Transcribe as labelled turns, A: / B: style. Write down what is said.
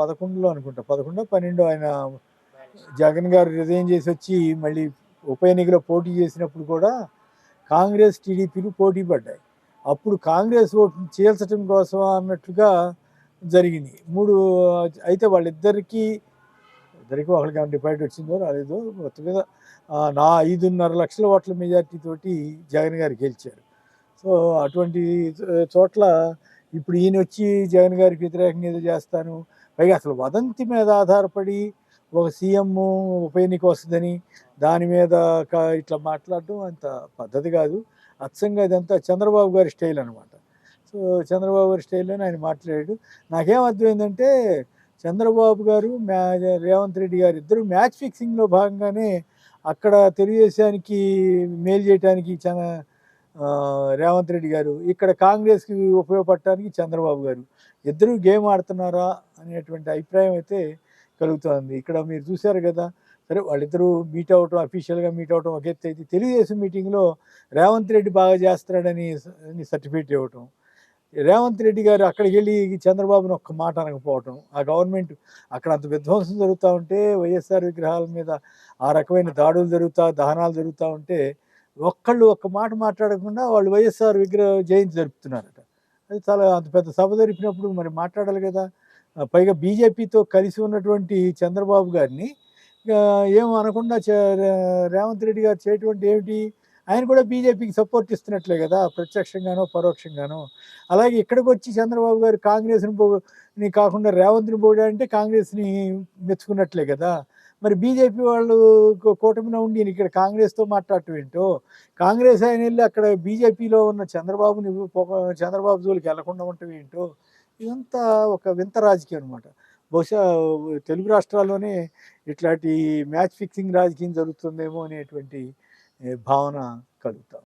A: పదకొండులో అనుకుంటా. పదకొండో పన్నెండో ఆయన జగన్ గారు రిజైన్ చేసి వచ్చి మళ్ళీ ఉప ఎన్నికలో పోటీ చేసినప్పుడు కూడా కాంగ్రెస్ టీడీపీలు పోటీ పడ్డాయి. అప్పుడు కాంగ్రెస్ ఓటు చేల్చడం కోసం అన్నట్లుగా జరిగింది. మూడు అయితే వాళ్ళిద్దరికీ ఇద్దరికి ఒకరికి ఏమైనా డిపాజిట్ వచ్చిందో రాలేదో మొత్తం మీద నా ఐదున్నర లక్షల ఓట్ల మెజార్టీ తోటి జగన్ గారు గెలిచారు. సో అటువంటి చోట్ల ఇప్పుడు ఈయన వచ్చి జగన్ గారికి వ్యతిరేకంగా ఏదో చేస్తాను పైగా అసలు వదంతి మీద ఆధారపడి ఒక సీఎం ఉప ఎన్నిక వస్తుందని దాని మీద ఇట్లా మాట్లాడడం అంత పద్ధతి కాదు. అచ్చంగా ఇదంతా చంద్రబాబు గారి స్టైల్ అనమాట సో చంద్రబాబు గారి స్టైల్లోనే ఆయన మాట్లాడాడు. నాకేం అర్థమైందంటే చంద్రబాబు గారు మ్యా రేవంత్ రెడ్డి గారు ఇద్దరు మ్యాచ్ ఫిక్సింగ్లో భాగంగానే అక్కడ తెలుగుదేశానికి మేలు చేయడానికి చాలా రేవంత్ రెడ్డి గారు ఇక్కడ కాంగ్రెస్కి ఉపయోగపడటానికి చంద్రబాబు గారు. ఇద్దరు గేమ్ ఆడుతున్నారా అనేటువంటి అభిప్రాయం అయితే కలుగుతుంది. ఇక్కడ మీరు చూశారు కదా సరే వాళ్ళిద్దరూ మీట్ అవటం అఫీషియల్గా మీట్ అవటం ఒక ఎత్తు అయితే తెలుగుదేశం మీటింగ్లో రేవంత్ రెడ్డి బాగా చేస్తున్నాడని సర్టిఫికేట్ ఇవ్వటం. రేవంత్ రెడ్డి గారు అక్కడికి వెళ్ళి చంద్రబాబుని ఒక్క మాట అనకపోవటం. ఆ గవర్నమెంట్ అక్కడ అంత విధ్వంసం జరుగుతూ ఉంటే వైఎస్ఆర్ విగ్రహాల మీద ఆ రకమైన దాడులు జరుగుతా దహనాలు జరుగుతూ ఉంటే ఒక్కళ్ళు ఒక్క మాట మాట్లాడకుండా వాళ్ళు వైఎస్ఆర్ విగ్రహ జయంతి జరుపుతున్నారట. అది చాలా అంత పెద్ద సభ జరిపినప్పుడు మరి మాట్లాడాలి కదా. పైగా బీజేపీతో కలిసి ఉన్నటువంటి చంద్రబాబు గారిని ఏం అనకుండా రేవంత్ రెడ్డి గారు చేయటువంటి ఏమిటి? ఆయన కూడా బీజేపీకి సపోర్ట్ ఇస్తున్నట్లే కదా ప్రత్యక్షంగానో పరోక్షంగానో. అలాగే ఇక్కడికి వచ్చి చంద్రబాబు గారు కాంగ్రెస్ని పో కాకుండా రేవంత్ని పోడా అంటే కాంగ్రెస్ని మెచ్చుకున్నట్లే కదా. మరి బీజేపీ వాళ్ళు కూటమిలో ఉండి ఇక్కడ కాంగ్రెస్తో మాట్లాడటం ఏంటో? కాంగ్రెస్ ఆయన వెళ్ళి అక్కడ బీజేపీలో ఉన్న చంద్రబాబుని చంద్రబాబు జోలికి వెళ్ళకుండా ఉండటం ఏంటో? ఇదంతా ఒక వింత రాజకీయం అనమాట బహుశా తెలుగు రాష్ట్రాల్లోనే ఇట్లాంటి మ్యాచ్ ఫిక్సింగ్ రాజకీయం జరుగుతుందేమో అనేటువంటి భావన కలుగుతాం.